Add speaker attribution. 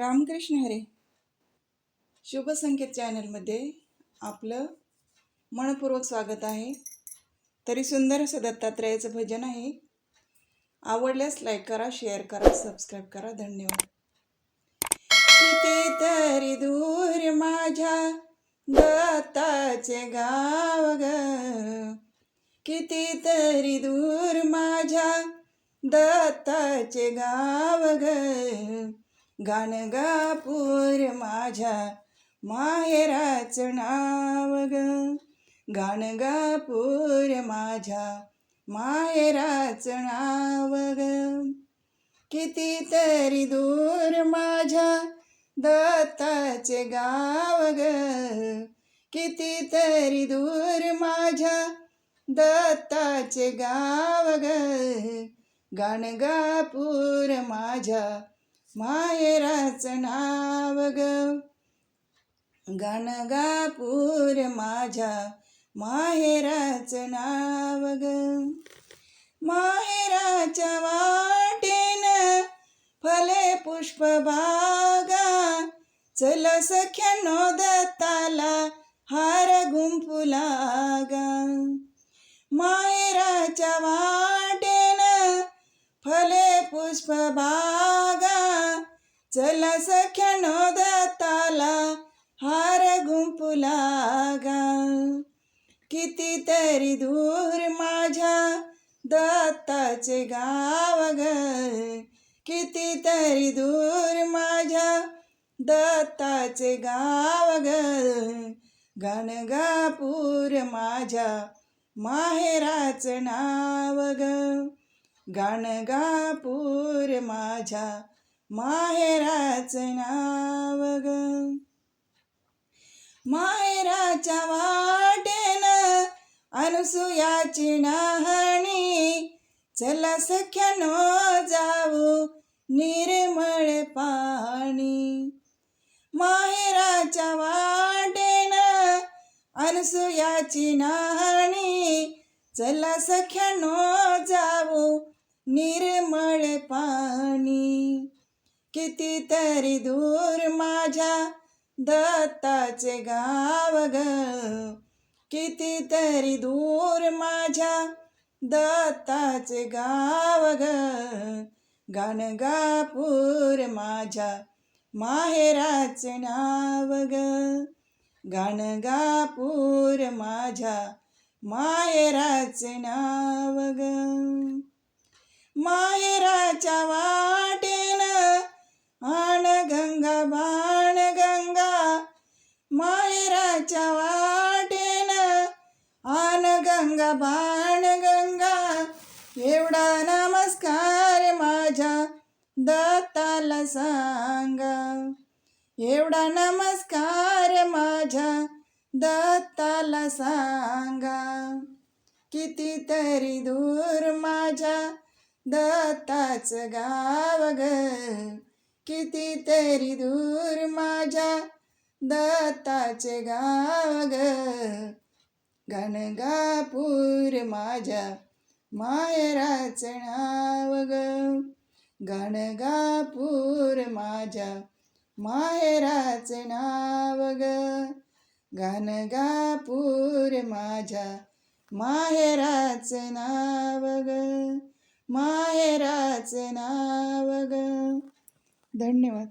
Speaker 1: रामकृष्ण हरे. शुभसंकेत चॅनलमध्ये आपलं मनपूर्वक स्वागत आहे. तरी सुंदर असं दत्तात्रयाचं भजन आहे. आवडल्यास लाईक करा शेअर करा सबस्क्राईब करा. धन्यवाद. किती तरी दूर माझ्या दत्ताचे गाव ग. किती तरी दूर माझ्या दत्ताचे गाव ग. गाणगापूर माझ्या माहेराचं नाव ग. गाणगापूर माझ्या माहेराचं नाव ग. कितीतरी दूर माझ्या दत्ताचे गाव ग. कितीतरी दूर माझ्या दत्ताचे गाव ग. गाणगापूर माझ्या माहेराचं नाव ग. गाणगापूर माझ्या माहेराच नाव ग. माहेराच्या वाटेन फले पुष्प बागा. चल सख्यानो नोदताला हार गुंफुला गा माहेराच्या वाटेन फले पुष्प बागा. चल सख्यानो दत्ताला हार गुंफुला गा कितीतरी दूर माझ्या दत्ताचे गाव ग कितीतरी दूर माझ्या दत्ताचे गाव ग गाणगापूर माझ्या माहेराचं नाव ग. गाणगापूर माझ्या माहेराचे नाव ग. माहेराच्या वाटेन अनुसुयाची नाहणी चला सख्यानो जाऊ निर्मळ पाणी माहेराच्या वाटेन अनुसुयाची नाहणी चला सख्यानो जाऊ निर्मळ पाणी कितीतरी दूर माझ्या दत्ताचे गाव ग. कितीतरी दूर माझ्या दत्ताचे गाव ग. गाणगापूर माझ्या माहेराचे नाव ग. गाणगापूर माझ्या माहेराचे नाव ग. माहेराच्या वा बाण गंगा एवढा नमस्कार माझ्या दत्ताला सांगा. एवढा नमस्कार माझ्या दत्ताला सांगा. कितीतरी दूर माझ्या दत्ताचं गाव ग. कितीतरी दूर माझ्या दत्ताचे गाव ग. गणगापूर माझ्या मायराचं नाव ग. गणगापूर माझ्या माहेराचं नाव ग. गणगापूर माझ्या माहेराचं नाव ग. माहेराचं नाव ग. धन्यवाद.